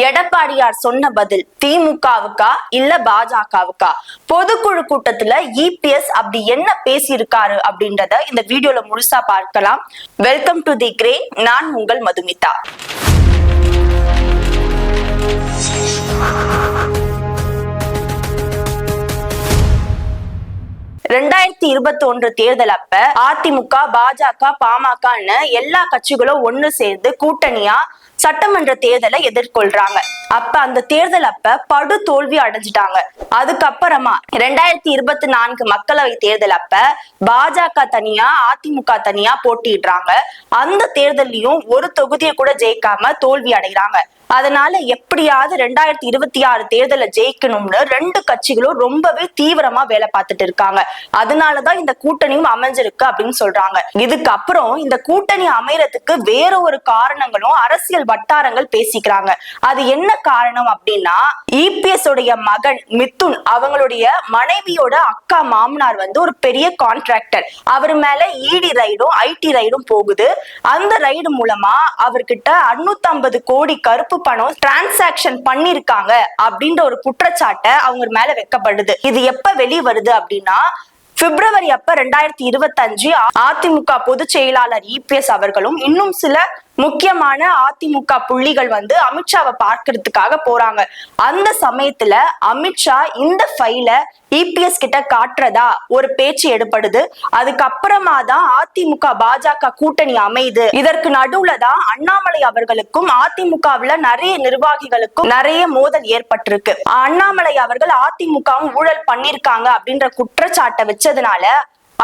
எடப்பாடியார் சொன்ன பதில் திமுகவுக்கா இல்ல பாஜகவுக்கா? பொதுக்குழு கூட்டத்துல இபிஎஸ் அப்படி என்ன பேசியிருக்காரு அப்படின்றத இந்த வீடியோல முழுசா பார்க்கலாம். வெல்கம் டு தி கிரே நான் உங்கள் மதுமிதா. ரெண்டாயிரத்தி இருபத்தி ஒன்று தேர்தல் அப்ப அதிமுக பாஜக பாமகன்னு எல்லா கட்சிகளும் ஒண்ணு சேர்ந்து கூட்டணியா சட்டமன்ற தேர்தலை எதிர்கொள்றாங்க. அப்ப அந்த தேர்தல் அப்ப படு தோல்வி அடைஞ்சிட்டாங்க. அதுக்கப்புறமா ரெண்டாயிரத்தி இருபத்தி நான்கு மக்களவை தேர்தல் அப்ப பாஜக தனியா அதிமுக தனியா போட்டிடுறாங்க அந்த தேர்தலையும் ஒரு தொகுதியை கூட ஜெயிக்காம தோல்வி அடைகிறாங்க. அதனால எப்படியாவது ரெண்டாயிரத்தி இருபத்தி ஆறு தேர்தலை ஜெயிக்கணும்னு ரெண்டு கட்சிகளும் ரொம்பவே தீவிரமா வேலை பார்த்துட்டு இருக்காங்க. அதனாலதான் இந்த கூட்டணியும் அமைஞ்சிருக்கு அப்படின்னு சொல்றாங்க. இதுக்கப்புறம் இந்த கூட்டணி அமையறதுக்கு வேற ஒரு காரணங்களும் அரசியல் வட்டாரங்கள் பேசிக்கிறாங்க. அது என்ன காரணம் அப்படின்னா இபிஎஸ் உடைய மகன் மித்துன் அவங்களுடைய மனைவியோட அக்கா மாமனார் வந்து ஒரு பெரிய கான்ட்ராக்டர் அவர் மேல இடி ரைடும் ஐடி ரைடும் போகுது அந்த ரைடு மூலமா அவர்கிட்ட 650 கோடி கருப்பு பணம் டிரான்சாக்ஷன் பண்ணிருக்காங்க அப்படின்ற ஒரு குற்றச்சாட்டை அவங்க மேல வைக்கப்படுது இது எப்ப வெளி வருது அப்படின்னா பிப்ரவரி அப்ப ரெண்டாயிரத்தி இருபத்தஞ்சு அதிமுக பொதுச் செயலாளர் இபிஎஸ் அவர்களும் இன்னும் சில முக்கியமான அதிமுக புள்ளிகள் வந்து அமித்ஷாவை பார்க்கறதுக்காக போறாங்க. அந்த சமயத்துல அமித்ஷா இந்த ஃபைல இபிஎஸ் கிட்ட காட்டுறதா ஒரு பேச்சு எடுப்படுது அதுக்கப்புறமா தான் அதிமுக பாஜக கூட்டணி அமையுது. இதற்கு நடுவுல தான் அண்ணாமலை அவர்களுக்கும் அதிமுகவுல நிறைய நிர்வாகிகளுக்கும் நிறைய மோதல் ஏற்பட்டிருக்கு. அண்ணாமலை அவர்கள் அதிமுகவும் ஊழல் பண்ணிருக்காங்க அப்படின்ற குற்றச்சாட்டை வச்சதுனால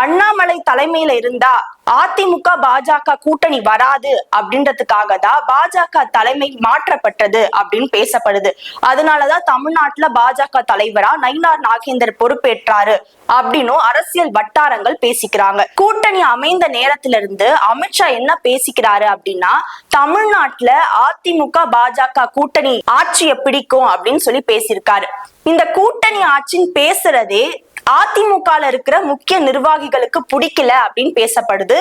அண்ணாமலை தலைமையில இருந்தா அதிமுக பாஜக கூட்டணி வராது அப்படின்றதுக்காக தான் பாஜக தலைமை மாற்றப்பட்டது அப்படின்னு பேசப்படுது. அதனாலதான் தமிழ்நாட்டுல பாஜக தலைவரா நயினார் நாகேந்தர் பொறுப்பேற்றாரு அப்படின்னும் அரசியல் வட்டாரங்கள் பேசிக்கிறாங்க. கூட்டணி அமைந்த நேரத்துல இருந்து அமித்ஷா என்ன பேசிக்கிறாரு அப்படின்னா தமிழ்நாட்டுல அதிமுக பாஜக கூட்டணி ஆட்சியை பிடிக்கும் அப்படின்னு சொல்லி பேசியிருக்காரு. இந்த கூட்டணி ஆட்சின்னு பேசுறதே அதிமுகல இருக்கிற முக்கிய நிர்வாகிகளுக்கு பிடிக்கல அப்படின்னு பேசப்படுது.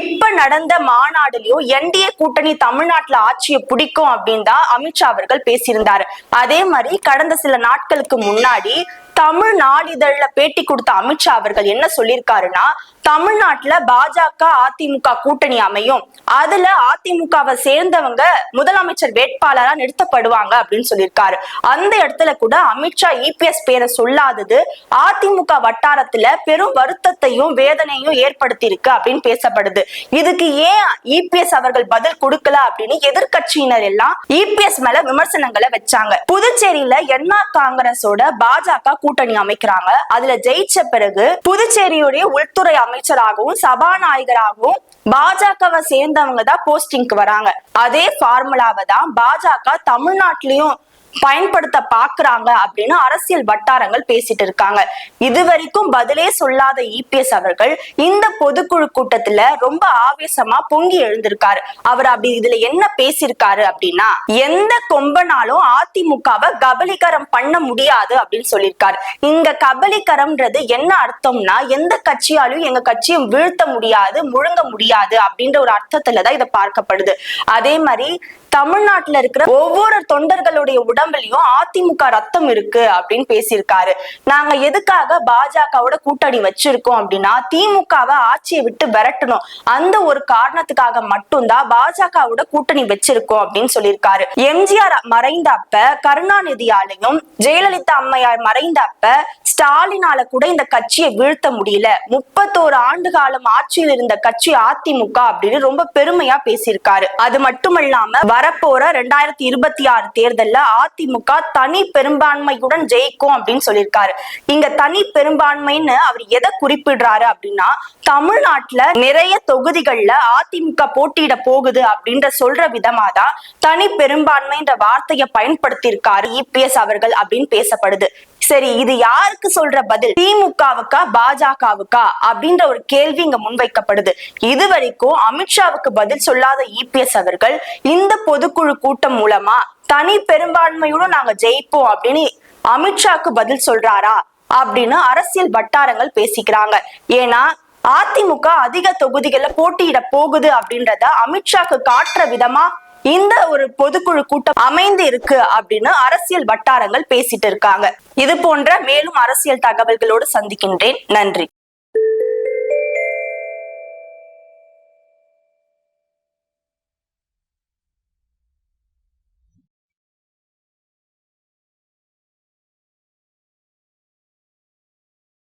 இப்ப நடந்த மாநாடுலயும் என்டிஏ கூட்டணி தமிழ்நாட்டுல ஆட்சியை பிடிக்கும் அப்படின்னு தான் அமித்ஷா அவர்கள் பேசியிருந்தாரு. அதே மாதிரி கடந்த சில நாட்களுக்கு முன்னாடி தமிழ் நாளிதழ்ல பேட்டி கொடுத்த அமித்ஷா அவர்கள் என்ன சொல்லியிருக்காருன்னா தமிழ்நாட்டுல பாஜக அதிமுக கூட்டணி அமையும். அதுல அதிமுகவை சேர்ந்தவங்க முதலமைச்சர் வேட்பாளரா நிறுத்தப்படுவாங்க அப்படின்னு சொல்லியிருக்காரு அந்த இடத்துல கூட அமித்ஷா இபிஎஸ் பேரை சொல்லாதது அதிமுக வட்டாரத்துல பெரும் வருத்தத்தையும் வேதனையும் ஏற்படுத்தி இருக்கு அப்படின்னு பேசப்படுது. இதுக்கு ஏன் இபிஎஸ் அவர்கள் பதில் கொடுக்கல அப்படின்னு எதிர்கட்சியினர் எல்லாம் இபிஎஸ் மேல விமர்சனங்களை வச்சாங்க. புதுச்சேரியில என்ஆர் காங்கிரஸோட பாஜக கூட்டணி அமைக்கிறாங்க. அதுல ஜெயிச்ச பிறகு புதுச்சேரியுடைய உள்துறை அமைச்சராகவும் சபாநாயகராகவும் பாஜகவை சேர்ந்தவங்க தான் போஸ்டிங்க்கு வராங்க. அதே ஃபார்முலாவை தான் பாஜக தமிழ்நாட்டிலயும் பயன்படுத்த பாக்குறாங்க அப்படின்னு அரசியல் வட்டாரங்கள் பேசிட்டு இருக்காங்க. இது வரைக்கும் பதிலே சொல்லாத இபிஎஸ் அவர்கள் இந்த பொதுக்குழு கூட்டத்துல ரொம்ப ஆவேசமா பொங்கி எழுந்திருக்காரு. அவர் அப்படி இதுல என்ன பேசியிருக்காரு அப்படின்னா எந்த கொம்பனாலும் அதிமுகவை கபலீகரம் பண்ண முடியாது அப்படின்னு சொல்லியிருக்காரு. இங்க கபலீகரம்ன்றது என்ன அர்த்தம்னா எந்த கட்சியாலும் எங்க கட்சியை வீழ்த்த முடியாது முழுங்க முடியாது அப்படின்ற ஒரு அர்த்தத்துலதான் இதை பார்க்கப்படுது. அதே மாதிரி தமிழ்நாட்டுல இருக்கிற ஒவ்வொரு தொண்டர்களுடைய உடம்புலயும் அதிமுக ரத்தம் இருக்கு அப்படின்னு பேசியிருக்காரு. நாங்க எதுக்காக பாஜகவோட கூட்டணி வச்சிருக்கோம் அப்படின்னா திமுகவை ஆட்சியை விட்டு விரட்டணும். அந்த ஒரு காரணத்துக்காக மட்டும்தான் பாஜகவோட கூட்டணி வச்சிருக்கோம் அப்படின்னு சொல்லியிருக்காரு. எம்ஜிஆர் மறைந்த அப்ப கருணாநிதியாலையும் ஜெயலலிதா அம்மையார் மறைந்த அப்ப ஸ்டாலினால கூட இந்த கட்சியை வீழ்த்த முடியல. முப்பத்தோரு ஆண்டு காலம் ஆட்சியில் இருந்த கட்சி அதிமுக அப்படின்னு ரொம்ப பெருமையா பேசியிருக்காரு. அது மட்டுமல்லாம வர வரப்போற ரெண்டாயிரத்தி இருபத்தி ஆறு தேர்தல்ல அதிமுக தனி பெரும்பான்மையுடன் ஜெயிக்கும் அப்படின்னு சொல்லியிருக்காரு. இங்க தனி பெரும்பான்மைன்னு அவர் எதை குறிப்பிடுறாரு அப்படின்னா தமிழ்நாட்டுல நிறைய தொகுதிகள்ல அதிமுக போட்டியிட போகுது அப்படின்ற சொல்ற விதமா தான் தனி பெரும்பான்மைன்ற வார்த்தையை பயன்படுத்தியிருக்காரு இபிஎஸ் அவர்கள் அப்படின்னு பேசப்படுது. சரி இது யாருக்கு சொல்ற பதில்? திமுகவுக்கா பாஜகவுக்கா? அப்படின்ற ஒரு கேள்வி இங்க முன்வைக்கப்படுது. இது வரைக்கும் அமித்ஷாவுக்கு பதில் சொல்லாத இபிஎஸ் அவர்கள் இந்த பொதுக்குழு கூட்டம் மூலமா தனி பெரும்பான்மையோட நாங்க ஜெயிப்போம் அப்படின்னு அமித்ஷாக்கு பதில் சொல்றாரா அப்படின்னு அரசியல் வட்டாரங்கள் பேசிக்கிறாங்க. ஏன்னா அதிமுக அதிக தொகுதிகள்ல போட்டியிட போகுது அப்படின்றத அமித்ஷாக்கு காட்டுற விதமா இந்த ஒரு பொதுக்குழு கூட்டம் அமைந்து இருக்கு அப்படின்னு அரசியல் வட்டாரங்கள் பேசிட்டு இருக்காங்க. இது போன்ற மேலும் அரசியல் தகவல்களோடு சந்திக்கின்றேன். நன்றி.